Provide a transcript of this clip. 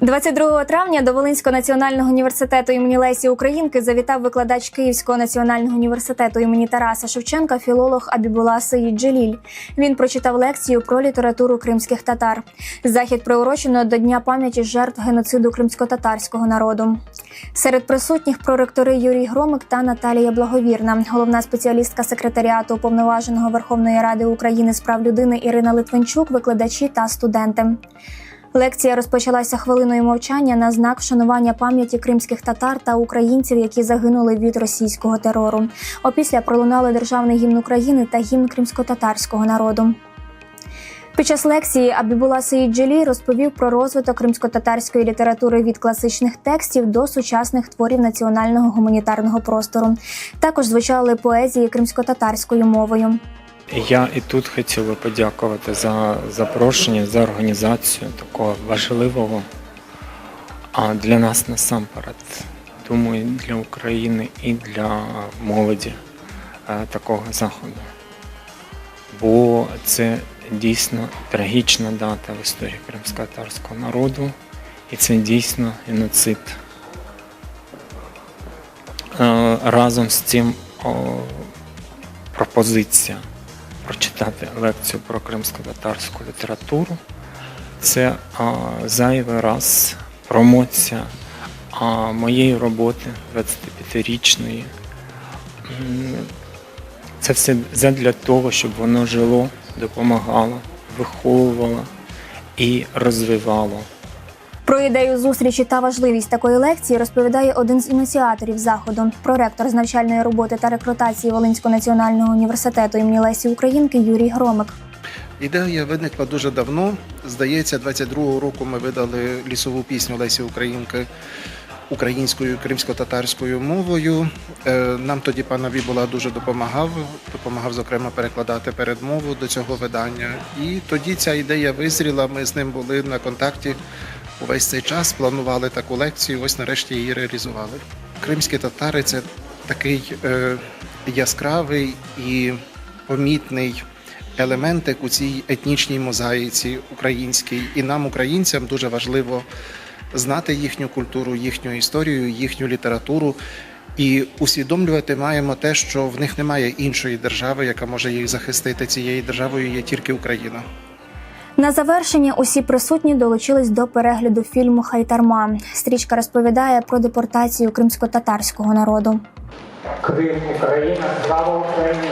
22 травня до Волинського національного університету імені Лесі Українки завітав викладач Київського національного університету імені Тараса Шевченка, філолог Абібула Саїд Джеліль. Він прочитав лекцію про літературу кримських татар. Захід приурочено до Дня пам'яті жертв геноциду кримсько-татарського народу. Серед присутніх проректори Юрій Громик та Наталія Благовірна, головна спеціалістка секретаріату уповноваженого Верховної Ради України з прав людини Ірина Литвинчук, викладачі та студенти. Лекція розпочалася хвилиною мовчання на знак вшанування пам'яті кримських татар та українців, які загинули від російського терору. Опісля пролунали державний гімн України та гімн кримсько-татарського народу. Під час лекції Абібула Саїд Джелі розповів про розвиток кримсько-татарської літератури від класичних текстів до сучасних творів національного гуманітарного простору. Також звучали поезії кримсько-татарською мовою. Я і тут хотів би подякувати за запрошення, за організацію такого важливого, а для нас насамперед, думаю, для України і для молоді е, такого заходу. Бо це дійсно трагічна дата в історії кримсько-татарського народу, і це дійсно геноцид. Е, Разом з цим пропозиція прочитати лекцію про кримсько-татарську літературу. Це а, зайвий раз промоція а, моєї роботи 25-річної. Це все задля того, щоб воно жило, допомагало, виховувало і розвивало. Про ідею зустрічі та важливість такої лекції розповідає один з ініціаторів заходу, проректор з навчальної роботи та рекрутації Волинського національного університету імені Лесі Українки Юрій Громик. Ідея виникла дуже давно. Здається, 22-го року ми видали лісову пісню Лесі Українки українською кримсько-татарською мовою. Е, Нам тоді пан Абібула дуже допомагав, допомагав зокрема перекладати передмову до цього видання. І тоді ця ідея визріла. Ми з ним були на контакті увесь цей час, планували таку лекцію. Ось нарешті її реалізували. Кримські татари це такий е, яскравий і помітний елементик у цій етнічній мозаїці українській. І нам, українцям, дуже важливо знати їхню культуру, їхню історію, їхню літературу. І усвідомлювати маємо те, що в них немає іншої держави, яка може їх захистити. Цією державою є тільки Україна. На завершення усі присутні долучились до перегляду фільму Хайтарма. Стрічка розповідає про депортацію кримсько-татарського народу. Крим, Україна, слава Україні!